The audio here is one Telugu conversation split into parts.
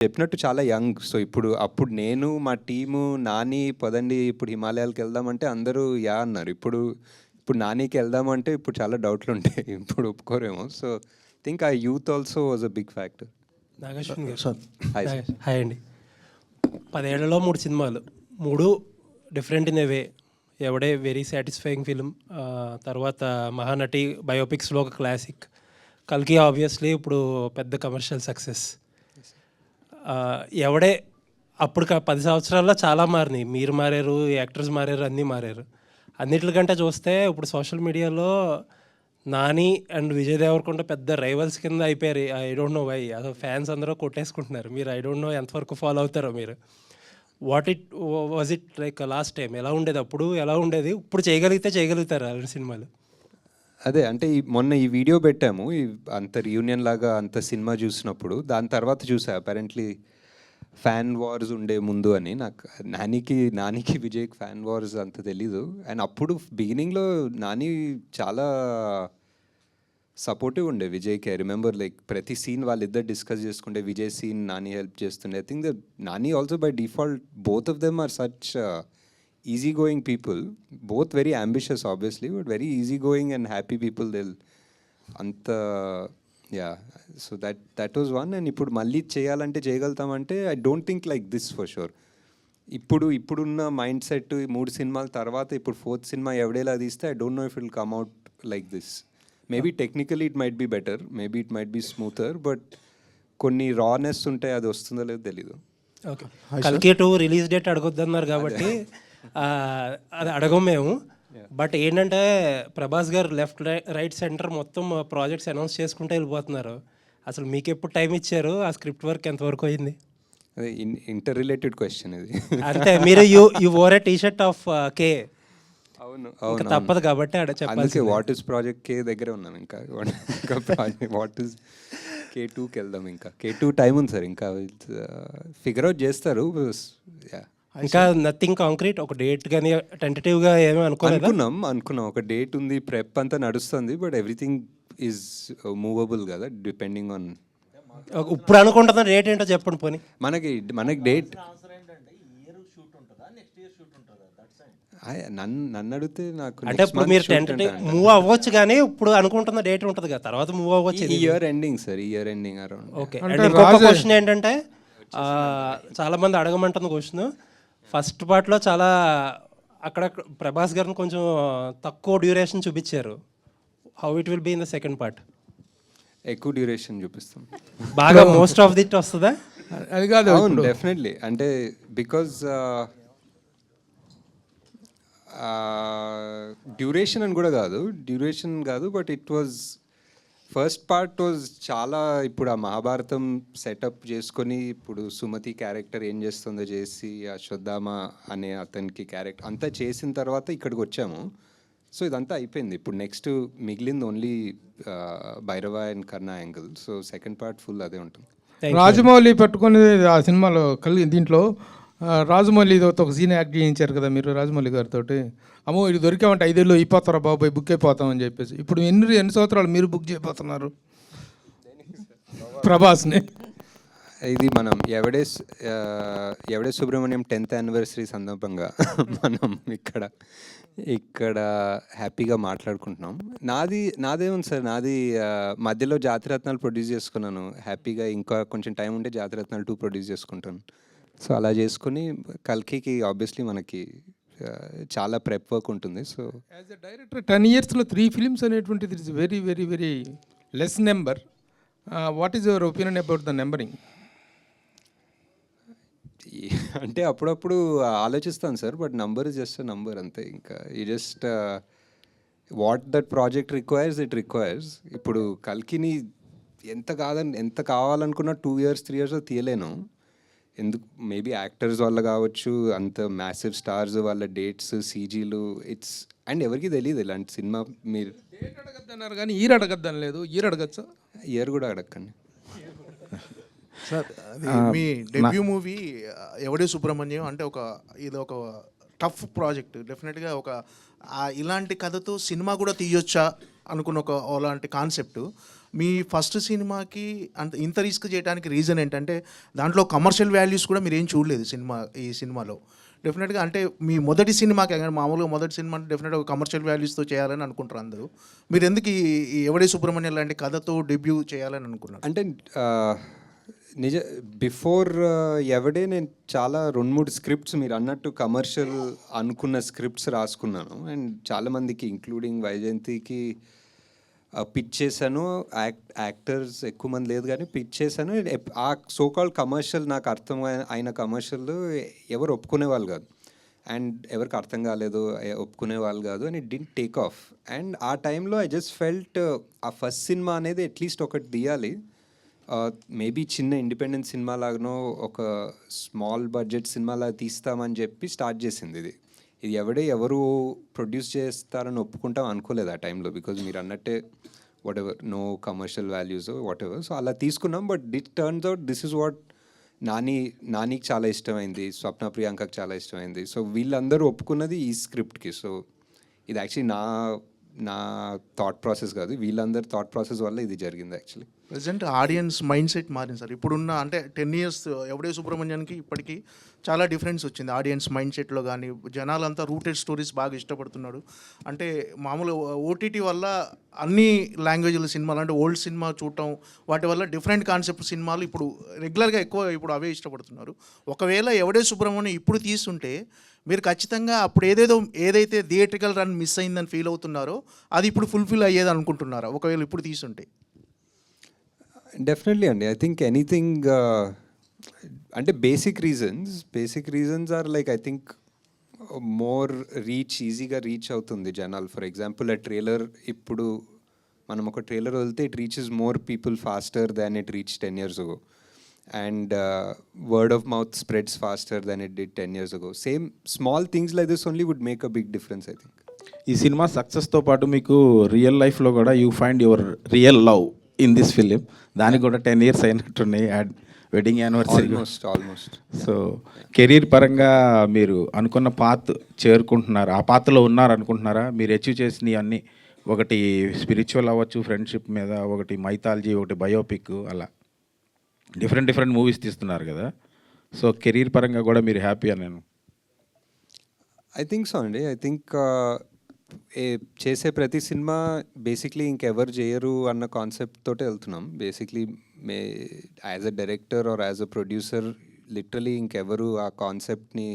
చెప్పినట్టు చాలా యంగ్. సో ఇప్పుడు అప్పుడు నేను మా టీము నాని పదండి ఇప్పుడు హిమాలయాలకు వెళ్దామంటే అందరూ యా అన్నారు. ఇప్పుడు ఇప్పుడు నానికి వెళ్దామంటే ఇప్పుడు చాలా డౌట్లు ఉంటాయి. ఇప్పుడు ఒప్పుకోరేమో. సో థింక్ ఆ youth also was a big factor Nageshwan garu. Sir. Hi hi అండి. పదేళ్ళలో మూడు సినిమాలు. మూడు different in way Yevade very satisfying film తర్వాత మహానటి బయోపిక్స్లో ఒక క్లాసిక్ కల్కి ఆబ్వియస్లీ ఇప్పుడు పెద్ద కమర్షియల్ సక్సెస్ ఎవడే అప్పుడు పది సంవత్సరాల్లో చాలా మారినాయి. మీరు మారారు యాక్టర్స్ మారారు అన్నీ మారారు. అన్నిటికంటే చూస్తే ఇప్పుడు సోషల్ మీడియాలో నాని అండ్ విజయ్ దేవరకొండ పెద్ద రైవల్స్ కింద అయిపోయారు. I don't know why. అసలు ఫ్యాన్స్ అందరూ కొట్టేసుకుంటున్నారు. మీరు ఐ డోంట్ నో ఎంతవరకు ఫాలో అవుతారో మీరు. What it was it like last time ఎలా ఉండేది? అప్పుడు ఎలా ఉండేది? ఇప్పుడు చేయగలిగితే చేయగలుగుతారు అలాంటి సినిమాలు. అదే అంటే ఈ మొన్న ఈ వీడియో పెట్టాము ఈ అంత రియూనియన్ లాగా అంత సినిమా చూసినప్పుడు దాని తర్వాత చూసా. అపారెంట్లీ ఫ్యాన్ వార్స్ ఉండే ముందు అని. నాకు నానికి నానికి విజయ్కి ఫ్యాన్ వార్స్ అంత తెలీదు. అండ్ అప్పుడు బిగినింగ్లో నాని చాలా సపోర్టివ్ ఉండే విజయ్కి. ఐ రిమెంబర్ లైక్ ప్రతి సీన్ వాళ్ళిద్దరు డిస్కస్ చేసుకుంటే విజయ్ సీన్ నాని హెల్ప్ చేస్తుండే. I think the Nani also by default both of them are such easy going people both very ambitious obviously but very easy going and happy people they'll అంత yeah so that that was one and ఇప్పుడు మళ్ళీ చేయాలంటే చేయగలుగుతామంటే I don't think like this for sure ఇప్పుడు ఇప్పుడున్న మైండ్ సెట్ మూడు సినిమాల తర్వాత ఇప్పుడు ఫోర్త్ సినిమా ఎవడేలా తీస్తే I don't know if will come out like this maybe technically it might be better maybe it might be smoother but కొన్ని రానెస్ ఉంటాయి అది వస్తుందో లేదో తెలీదు. ఓకే కల్కి టూ రిలీజ్ డేట్ అడగొద్దన్నారు కాబట్టి అది అడగం మేము. బట్ ఏంటంటే ప్రభాస్ గారు లెఫ్ట్ రైట్ సెంటర్ మొత్తం ప్రాజెక్ట్స్ అనౌన్స్ చేసుకుంటూ వెళ్ళిపోతున్నారు. అసలు మీకు ఎప్పుడు టైం ఇచ్చారు? ఆ స్క్రిప్ట్ వర్క్ ఎంతవరకు అయింది? అదే ఇంటర్ రిలేటెడ్ క్వశ్చన్ ఇది. అంటే మీరు U U or A T shirt of K అవును అవును తప్పదు కాబట్టి ఆడ చెప్పాలి వాట్ ఇస్ ప్రాజెక్ట్ కే దగ్గర ఉన్నాం ఇంకా. ఇంకా ప్రాజెక్ట్ వాట్ ఇస్ కే టూకి వెళ్దాం ఇంకా. కే టూ టైం ఉంది సార్ ఇంకా. ఫిగర్ అవుట్ చేస్తారు Yeah. ఇంకా నథింగ్ కాంక్రీట్ ఒక డేట్ కానీ టెంటేటివ్గా ఏమీ అనుకోలేదా? అనుకున్నాం అనుకున్నాం. ఒక డేట్ ఉంది ప్రెప్ అంతా నడుస్తుంది బట్ ఎవ్రీథింగ్ ఈజ్ మూవబుల్ కదా డిపెండింగ్ ఆన్ ఇప్పుడు అనుకుంటున్న డేట్ ఏంటో చెప్పండి పోనీ. మనకి మనకి డేట్ నన్ను నన్ను అడిగితే నాకు అంటే ఇప్పుడు మీరు టెంటేటివ్ మూవ్ అవ్వచ్చు కానీ ఇప్పుడు అనుకుంటున్న డేట్ ఉంటుంది కదా తర్వాత మూవ్ అవ్వచ్చు ఈ ఇయర్ ఎండింగ్ సార్ ఈ year ending around okay and ఇంకొక క్వశ్చన్ ఏంటంటే ఆ, చాలా మంది అడగమంటున్న క్వశ్చన్ ఫస్ట్ పార్ట్లో చాలా అక్కడ ప్రభాస్ గారిని కొంచెం తక్కువ డ్యూరేషన్ చూపించారు. How it will be in the second part ఎక్కువ డ్యూరేషన్ చూపిస్తాం. బాగా మోస్ట్ ఆఫ్ దిట్ వస్తుందా? అది కాదు అవును డెఫినెట్లీ అంటే బికాజ్ డ్యూరేషన్ అని కూడా కాదు. డ్యూరేషన్ కాదు but it was first part was చాలా ఇప్పుడు ఆ మహాభారతం సెటప్ చేసుకొని ఇప్పుడు సుమతి క్యారెక్టర్ ఏం చేస్తుందో చేసి అశ్వద్ధామ అనే అతనికి క్యారెక్టర్ అంతా చేసిన తర్వాత ఇక్కడికి వచ్చాము. సో ఇదంతా అయిపోయింది. ఇప్పుడు నెక్స్ట్ మిగిలింది only Bhairava and Karna angle so second part full అదే ఉంటుంది. రాజమౌళి పట్టుకొని ఆ సినిమాలో కలిగి దీంట్లో రాజమౌళితో ఒక సీన్ యాక్ట్ చేయించారు కదా మీరు రాజమౌళి గారితో అమ్మో ఇది దొరికామంటే ఐదేళ్ళు అయిపోతారా బాబాయ్ బుక్ అయిపోతామని చెప్పేసి. ఇప్పుడు ఎన్ని ఎన్ని సంవత్సరాలు మీరు బుక్ చేయబోతున్నారు? ప్రభాస్ని. ఇది మనం ఎవడే ఎవడే సుబ్రహ్మణ్యం టెన్త్ యానివర్సరీ సందర్భంగా మనం ఇక్కడ ఇక్కడ హ్యాపీగా మాట్లాడుకుంటున్నాం. నాది నాదేముంది సార్. నాది మధ్యలో జాతిరత్నాలు ప్రొడ్యూస్ చేసుకున్నాను. హ్యాపీగా ఇంకా కొంచెం టైం ఉంటే జాతిరత్నాలు టూ ప్రొడ్యూస్ చేసుకుంటాను. సో అలా చేసుకుని కల్కికి ఆబ్వియస్లీ మనకి చాలా ప్రెప్ వర్క్ ఉంటుంది. So as a director ten ఇయర్స్లో త్రీ ఫిలిమ్స్ అనేటువంటిది it's very very very less number what is your opinion about the numbering అంటే అప్పుడప్పుడు ఆలోచిస్తాను sir but number is just number అంతే. ఇంకా ఈ just what that project requires it requires ఇప్పుడు కల్కిని ఎంత కాదని ఎంత కావాలనుకున్నా టూ ఇయర్స్ త్రీ ఇయర్స్ తీయలేను. ఎందుకు మేబీ యాక్టర్స్ వల్ల కావచ్చు అంత మ్యాసివ్ స్టార్స్ వాళ్ళ డేట్స్ సీజీలు ఇట్స్ అండ్ ఎవరికి తెలియదు ఇలాంటి సినిమా మీరు. డేట్ అడగద్దన్నారు కానీ ఈరు అడగద్దని లేదు. ఈరు అడగచ్చా? ఇయర్ కూడా అడగండి సార్ అది మీ డెబ్యూ మూవీ ఎవడే సుబ్రహ్మణ్యం అంటే ఒక ఇది ఒక టఫ్ ప్రాజెక్ట్ డెఫినెట్గా ఒక ఆ ఇలాంటి కథతో సినిమా కూడా తీయొచ్చా అనుకున్న ఒక అలాంటి కాన్సెప్ట్ మీ ఫస్ట్ సినిమాకి అంత ఇంత రిస్క్ చేయడానికి రీజన్ ఏంటంటే దాంట్లో కమర్షియల్ వాల్యూస్ కూడా మీరు ఏం చూడలేదు సినిమా ఈ సినిమాలో. డెఫినెట్గా అంటే మీ మొదటి సినిమాకి కానీ మామూలుగా మొదటి సినిమా డెఫినెట్గా కమర్షియల్ వాల్యూస్తో చేయాలని అనుకుంటారు అందరూ. మీరు ఎందుకు ఈ ఎవడే సుబ్రహ్మణ్యం లాంటి కథతో డెబ్యూ చేయాలని అనుకున్నారు? అంటే నిజ బిఫోర్ ఎవడే నేను చాలా రెండు మూడు స్క్రిప్ట్స్ మీరు అన్నట్టు కమర్షియల్ అనుకున్న స్క్రిప్ట్స్ రాసుకున్నాను. అండ్ చాలామందికి ఇంక్లూడింగ్ వైజయంతికి పిచ్ చేశాను. యాక్ట్ యాక్టర్స్ ఎక్కువ మంది లేదు కానీ పిచ్ చేశాను. ఆ సోకాల్ కమర్షియల్ నాకు అర్థం అయిన కమర్షియల్ ఎవరు ఒప్పుకునే వాళ్ళు కాదు. అండ్ ఎవరికి అర్థం కాలేదు ఒప్పుకునే వాళ్ళు కాదు and it take off and ఆ టైంలో ఐ జస్ట్ ఫెల్ట్ ఆ ఫస్ట్ సినిమా అనేది అట్లీస్ట్ ఒకటి తీయాలి. మేబీ చిన్న ఇండిపెండెంట్ సినిమా లాగానో ఒక స్మాల్ బడ్జెట్ సినిమా లాగా తీస్తామని చెప్పి స్టార్ట్ చేసింది ఇది. ఇది ఎవడే ఎవరు ప్రొడ్యూస్ చేస్తారని ఒప్పుకుంటాం అనుకోలేదు ఆ టైంలో బికాజ్ మీరు అన్నట్టే whatever no commercial values whatever so అలా తీసుకున్నాం but it turns out this is what Nani నానికి చాలా ఇష్టమైంది స్వప్న ప్రియాంకకి చాలా ఇష్టమైంది. సో వీళ్ళందరూ ఒప్పుకున్నది ఈ స్క్రిప్ట్కి సో ఇది యాక్చువల్లీ నా నా థాట్ ప్రాసెస్ కాదు వీళ్ళందరి థాట్ ప్రాసెస్ వల్ల ఇది జరిగింది actually present audience mind set మారింది సార్. ఇప్పుడున్న అంటే టెన్ ఇయర్స్ ఎవడే సుబ్రహ్మణ్యానికి ఇప్పటికీ చాలా డిఫరెన్స్ వచ్చింది. ఆడియన్స్ మైండ్ సెట్లో కానీ జనాలంతా రూటెడ్ స్టోరీస్ బాగా ఇష్టపడుతున్నాడు. అంటే మామూలు ఓటీటీ వల్ల అన్ని లాంగ్వేజ్ల సినిమాలు అంటే ఓల్డ్ సినిమా చూడటం వాటి వల్ల డిఫరెంట్ కాన్సెప్ట్ సినిమాలు ఇప్పుడు రెగ్యులర్గా ఎక్కువ ఇప్పుడు అవే ఇష్టపడుతున్నారు. ఒకవేళ ఎవడే సుబ్రహ్మణ్యం ఇప్పుడు తీసుంటే మీరు ఖచ్చితంగా అప్పుడు ఏదేదో ఏదైతే థియేట్రికల్ రన్ మిస్ అయిందని ఫీల్ అవుతున్నారో అది ఇప్పుడు ఫుల్ఫిల్ అయ్యేది అనుకుంటున్నారా? ఒకవేళ ఇప్పుడు తీసుంటే. డెఫినెట్లీ అండి ఐ థింక్ ఎనీథింగ్ అంటే basic reasons basic reasons are like I think more reach ఈజీగా రీచ్ అవుతుంది జనాలు. ఫర్ ఎగ్జాంపుల్ ఆ ట్రైలర్ ఇప్పుడు మనం ఒక ట్రైలర్ వదిలితే it reaches more people faster than it reach ten years ago and word of mouth spreads faster than it did ten years ago same small things like this only would make a big difference I think ఈ సినిమా సక్సెస్తో పాటు మీకు రియల్ లైఫ్లో కూడా you find your real love in this film దానికి కూడా ten years అయినట్టున్నాయి and wedding anniversary almost almost so career పరంగా మీరు అనుకున్న పాత్ చేరుకుంటున్నారు? ఆ పాత్రలో ఉన్నారు అనుకుంటున్నారా మీరు అచీవ్ చేసినవి అన్నీ ఒకటి స్పిరిచువల్ అవ్వచ్చు ఫ్రెండ్షిప్ మీద ఒకటి మైథాలజీ ఒకటి బయోపిక్ అలా. డిఫరెంట్ డిఫరెంట్ మూవీస్ తీస్తున్నారు కదా. సో కెరీర్ పరంగా కూడా మీరు హ్యాపీ నేను? ఐ థింక్ సో అండి. ఐ థింక్ చేసే ప్రతి సినిమా బేసిక్లీ ఇంకెవరు చేయరు అన్న కాన్సెప్ట్ తోటే వెళ్తున్నాం. Basically me as a director or as a producer literally ఇంకెవరు ఆ కాన్సెప్ట్ని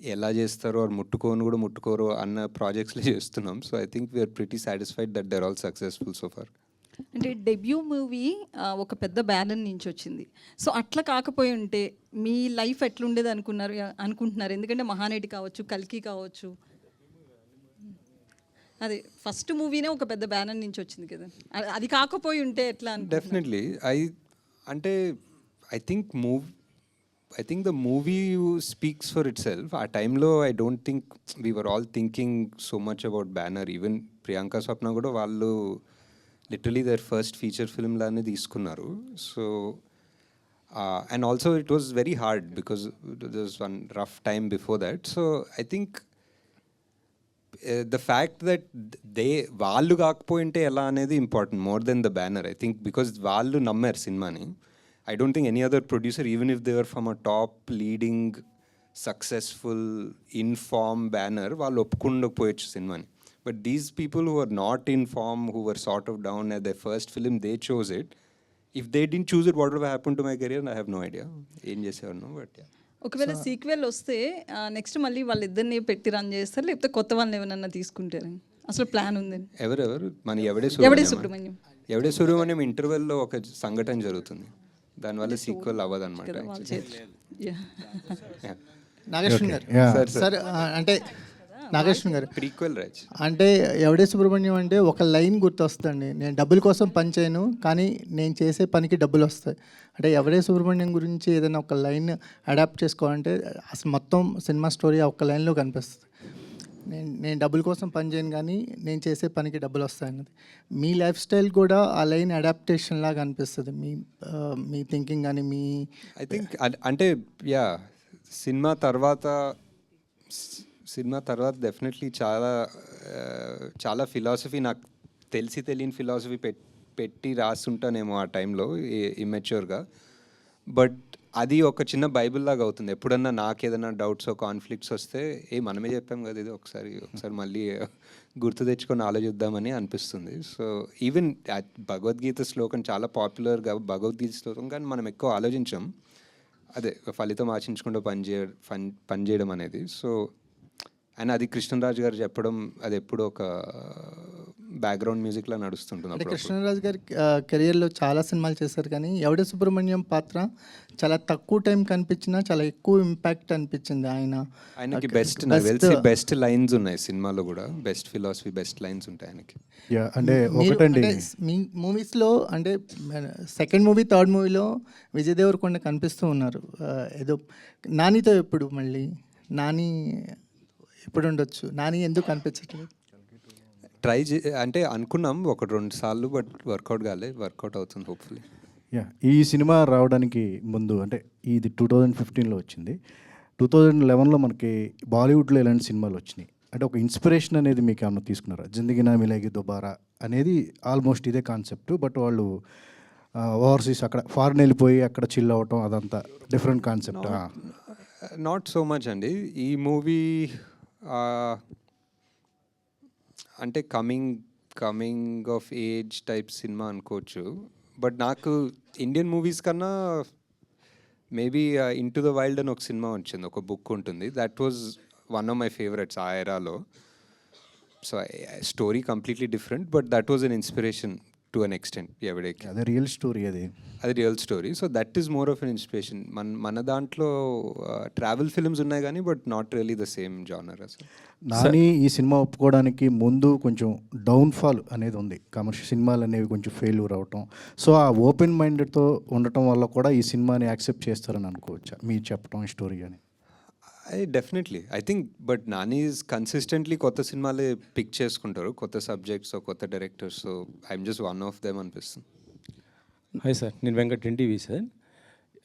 ఎలా చేస్తారో ఆర్ ముట్టుకోను కూడా ముట్టుకోరు అన్న ప్రాజెక్ట్స్లో చేస్తున్నాం. So I think we are pretty satisfied that they're all successful so far. అంటే డెబ్యూ మూవీ ఒక పెద్ద బ్యానర్ నుంచి వచ్చింది. సో అట్లా కాకపోయి ఉంటే మీ లైఫ్ ఎట్లుండేది అనుకున్నారు అనుకుంటున్నారు? ఎందుకంటే మహానటి కావచ్చు కల్కి కావచ్చు అదే ఫస్ట్ మూవీనే ఒక పెద్ద బ్యానర్ నుంచి వచ్చింది కదా. అది కాకపోయి ఉంటే ఎట్లా డెఫినెట్లీ ఐ అంటే I think move I think the movie speaks for itself ఆ టైంలో I don't think we were all thinking so much about banner even Priyanka Swapna కూడా వాళ్ళు literally their first feature film లానే తీసుకున్నారు. So and also it was very hard because this one rough time before that so I think the fact that they వాళ్ళు కాకపోయింటే ఎలా అనేది important more then the banner I think because వాళ్ళు నమ్మారు సినిమాని. I don't think any other producer even if they were from a top leading successful in form banner వాళ్ళు ఒప్పుకుండకపోయచ్చు సినిమాని. But these people who are not in form who are sort of down at the first film they chose it if they didn't choose it what happen to my career I have no idea ఏం చేసేవాను బట్ యా ఒకవేళ సీక్వెల్ వస్తే నెక్స్ట్ మళ్ళీ వాళ్ళిద్దరిని పెట్టి రన్ చేస్తారు లేకపోతే కొత్త వాళ్ళని ఏమైనా తీసుకుంటారు. అసలు ప్లాన్ ఉందండి ఎవరెవరు? మన ఎవడే ఎవడే? సుబ్రహ్మణ్యం. ఎవడే సుబ్రహ్మణ్యం ఇంటర్వెల్లో ఒక సంఘటన జరుగుతుంది. దానివల్ల సీక్వెల్ చేతిలో. Yeah. నాగేశ్వరం గారు. సార్, అంటే నాగేశ్వరం గారు. ప్రీక్వెల్ రాజ్ అంటే ఎవడే సుబ్రహ్మణ్యం అంటే ఒక లైన్ గుర్తొస్తుంది నేను డబ్బుల కోసం పని చేయను కానీ నేను చేసే పనికి డబ్బులు వస్తాయి. అంటే ఎవడే సుబ్రహ్మణ్యం గురించి ఏదైనా ఒక లైన్ అడాప్ట్ చేసుకోవాలంటే అసలు మొత్తం సినిమా స్టోరీ ఆ ఒక్క లైన్లో కనిపిస్తుంది. నేను నేను డబ్బుల కోసం పని చేయను కానీ నేను చేసే పనికి డబ్బులు వస్తాయి అన్నది. మీ లైఫ్ స్టైల్ కూడా ఆ లైన్ అడాప్టేషన్ లాగా అనిపిస్తుంది. మీ మీ థింకింగ్ కానీ మీ ఐ థింక్ అంటే యా సినిమా తర్వాత సినిమా తర్వాత డెఫినెట్లీ చాలా uh, చాలా ఫిలాసఫీ నాకు తెలిసి తెలియని ఫిలాసఫీ పెట్టి రాస్తుంటానేమో ఆ టైంలో ఇమ్మెచ్యూర్గా బట్ అది ఒక చిన్న బైబిల్ లాగా అవుతుంది. ఎప్పుడన్నా నాకు ఏదైనా డౌట్స్ కాన్ఫ్లిక్ట్స్ వస్తే ఏ మనమే చెప్పాం కదా ఇది ఒకసారి ఒకసారి మళ్ళీ గుర్తు తెచ్చుకొని ఆలోచిద్దామని అనిపిస్తుంది. సో ఈవెన్ భగవద్గీత శ్లోకం చాలా పాపులర్గా భగవద్గీత శ్లోకం కానీ మనం ఎక్కువ ఆలోచించాం. అదే ఫలితం ఆశించకుండా పనిచేయ పని పనిచేయడం అనేది. సో అండ్ అది కృష్ణరాజు గారు చెప్పడం అది ఎప్పుడు ఒక బ్యాక్గ్రౌండ్ మ్యూజిక్లా నడుస్తుంటుంది అంటే. కృష్ణరాజు గారి కెరియర్లో చాలా సినిమాలు చేశారు కానీ ఎవడ సుబ్రహ్మణ్యం పాత్ర చాలా తక్కువ టైం కనిపించినా చాలా ఎక్కువ ఇంపాక్ట్ అనిపించింది ఆయన. ఆయనకి బెస్ట్ నాకు తెలిసి బెస్ట్ లైన్స్ ఉన్నాయి సినిమాలో కూడా. బెస్ట్ ఫిలాసఫీ బెస్ట్ లైన్స్ ఉంటాయి ఆయనకి. యా అంటే ఒకటండి. మీ మూవీస్లో అంటే సెకండ్ మూవీ థర్డ్ మూవీలో విజయ్ దేవరకొండ కనిపిస్తూ ఉన్నారు. ఏదో నానితో ఎప్పుడు మళ్ళీ? నాని ఎప్పుడు ఉండొచ్చు నాని ఎందుకు కనిపించట్లేదు ట్రై చే అంటే అనుకున్నాం ఒక రెండు సార్లు బట్ వర్కౌట్ కాలే వర్కౌట్ అవుతుంది హోప్ఫుల్లీ యా ఈ సినిమా రావడానికి ముందు అంటే ఇది టూ థౌజండ్ ఫిఫ్టీన్లో వచ్చింది. టూ థౌజండ్ లెవెన్లో మనకి బాలీవుడ్లో ఇలాంటి సినిమాలు వచ్చినాయి? అంటే ఒక ఇన్స్పిరేషన్ అనేది మీకు ఏమన్నా తీసుకున్నారా? జిందగీ నా మిలేగి దుబారా అనేది ఆల్మోస్ట్ ఇదే కాన్సెప్ట్ బట్ వాళ్ళు ఓవర్సీస్ అక్కడ ఫారిన్ వెళ్ళిపోయి అక్కడ చిల్ అవ్వటం అదంతా different concept not so much అండి. ఈ మూవీ అంటే coming coming of age type cinema అనుకోవచ్చు. బట్ నాకు ఇండియన్ మూవీస్ కన్నా maybe into the wild అని ఒక సినిమా వచ్చింది ఒక బుక్ ఉంటుంది. That was one of my favourites ఆ ఎరాలో so story completely different but that was an inspiration to an extent ఎవడేకి అదే రియల్ స్టోరీ అది. అది real story so that is more of an inspiration మన మన దాంట్లో ట్రావెల్ ఫిల్మ్స్ ఉన్నాయి కానీ but not really the same genre అసలు నాని ఈ సినిమా ఒప్పుకోవడానికి ముందు కొంచెం డౌన్ఫాల్ అనేది ఉంది. కమర్షియల్ సినిమాలు అనేవి కొంచెం ఫెయిల్యూర్ అవటం సో ఆ ఓపెన్ మైండ్తో ఉండటం వల్ల కూడా ఈ సినిమాని యాక్సెప్ట్ చేస్తారని అనుకోవచ్చా? మీరు చెప్పడం స్టోరీ అని I definitely I think but Nani consistently కొత్త సినిమాలే పిక్ చేసుకుంటారు. కొత్త సబ్జెక్ట్స్ కొత్త directors I'm just one of them అనిపిస్తుంది. హాయ్ సార్ నేను వెంకట్ ఎన్టీవీ సార్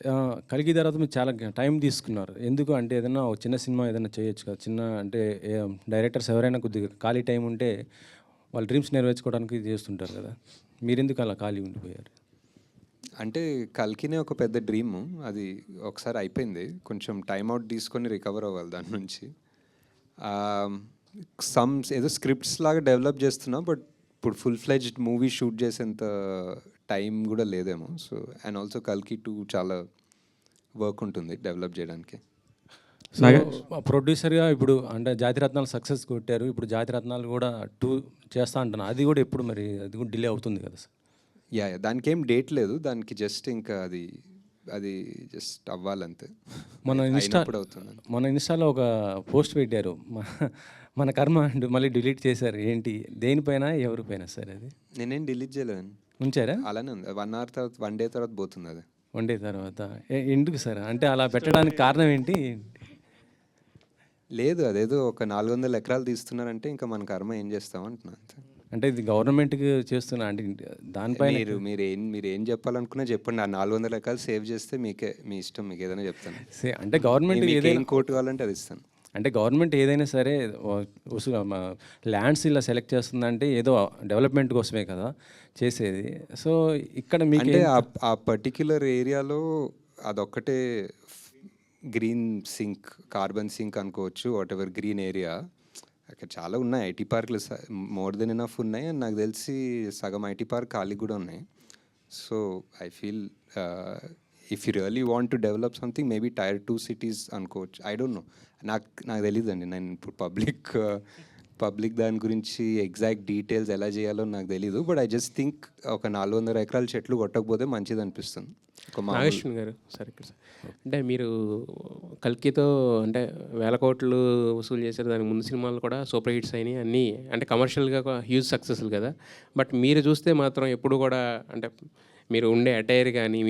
కలిగిన కలిగి తర్వాత మీరు చాలా టైం తీసుకున్నారు. ఎందుకు అంటే ఏదైనా ఒక చిన్న సినిమా ఏదైనా చేయొచ్చు కదా. చిన్న అంటే డైరెక్టర్స్ ఎవరైనా కొద్దిగా ఖాళీ టైం ఉంటే వాళ్ళ డ్రీమ్స్ నెరవేర్చుకోవడానికి చేస్తుంటారు కదా. మీరెందుకు అలా ఖాళీ ఉండిపోయారు? అంటే కల్కినే ఒక పెద్ద డ్రీమ్. అది ఒకసారి అయిపోయింది. కొంచెం టైం అవుట్ తీసుకొని రికవర్ అవ్వాలి దాని నుంచి. సమ్ ఏదో స్క్రిప్ట్స్ లాగా డెవలప్ చేస్తున్నా బట్ ఇప్పుడు ఫుల్ ఫ్లెజ్డ్ మూవీ షూట్ చేసేంత టైం కూడా లేదేమో. సో అండ్ ఆల్సో కల్కి టూ చాలా వర్క్ ఉంటుంది డెవలప్ చేయడానికి. సో ప్రొడ్యూసర్గా ఇప్పుడు అంటే జాతిరత్నాలు సక్సెస్ కొట్టారు. ఇప్పుడు జాతిరత్నాలు కూడా టూ చేస్తా అంటున్నా. అది కూడా ఎప్పుడు మరి అది కూడా డిలే అవుతుంది కదా సార్? యా దానికి ఏం డేట్ లేదు. దానికి జస్ట్ ఇంకా అది అది జస్ట్ అవ్వాలంతే. మన ఇన్స్టా మన ఇన్స్టాలో ఒక పోస్ట్ పెట్టారు. మన కర్మ అంటూ మళ్ళీ డిలీట్ చేశారు. ఏంటి? దేనిపైన ఎవరిపైన సార్ అది. నేనేం డిలీట్ చేయలేను ఉంచారా? అలానే ఉంది. వన్ అవర్ తర్వాత వన్ డే తర్వాత పోతుంది అది. వన్ డే తర్వాత. ఎందుకు సార్? అంటే అలా పెట్టడానికి కారణం ఏంటి? లేదు అదేదో ఒక నాలుగు వందల ఎకరాలు తీస్తున్నారంటే ఇంకా మన కర్మ ఏం చేస్తాం అంటున్నా అంతే. అంటే ఇది గవర్నమెంట్కి చేస్తున్నా అంటే దానిపైన మీరు మీరు ఏం మీరు ఏం చెప్పాలనుకున్నా చెప్పండి. ఆ నాలుగు వందల ఎకరాలు సేవ్ చేస్తే మీకే మీ ఇష్టం మీకు ఏదైనా చెప్తాను. సే- అంటే గవర్నమెంట్ ఏదైనా కోర్టు కావాలంటే అది ఇస్తాను. అంటే గవర్నమెంట్ ఏదైనా సరే ల్యాండ్స్ ఇలా సెలెక్ట్ చేస్తుందంటే ఏదో డెవలప్మెంట్ కోసమే కదా చేసేది. సో ఇక్కడ మీకు ఆ పర్టిక్యులర్ ఏరియాలో అదొక్కటే గ్రీన్ సింక్ కార్బన్ సింక్ అనుకోవచ్చు వాట్ ఎవర్ గ్రీన్ ఏరియా. అక్కడ చాలా ఉన్నాయి ఐటీ పార్క్లు. మోర్ దెన్ ఎనఫ్ ఉన్నాయి. అండ్ నాకు తెలిసి సగం ఐటీ పార్క్ ఖాళీ కూడా ఉన్నాయి. So I feel if you really want to develop something maybe tier two cities అనుకోవచ్చు. I don't know. నాకు నాకు తెలియదండి నేను ఇప్పుడు పబ్లిక్ పబ్లిక్ దాని గురించి ఎగ్జాక్ట్ డీటెయిల్స్ ఎలా చేయాలో నాకు తెలియదు బట్ ఐ జస్ట్ థింక్ ఒక నాలుగు వందల ఎకరాల చెట్లు కొట్టకపోతే మంచిది అనిపిస్తుంది. ఒక నాగేశ్వన్ గారు సరే ఇక్కడ సార్. అంటే మీరు కల్కితో అంటే వేల కోట్లు వసూలు చేశారు దానికి ముందు సినిమాలు కూడా సూపర్ హిట్స్ అయినాయి అన్నీ అంటే కమర్షియల్గా హ్యూజ్ సక్సెస్ కదా. బట్ మీరు చూస్తే మాత్రం ఎప్పుడు కూడా అంటే మీరు ఉండే అటైర్ కానీ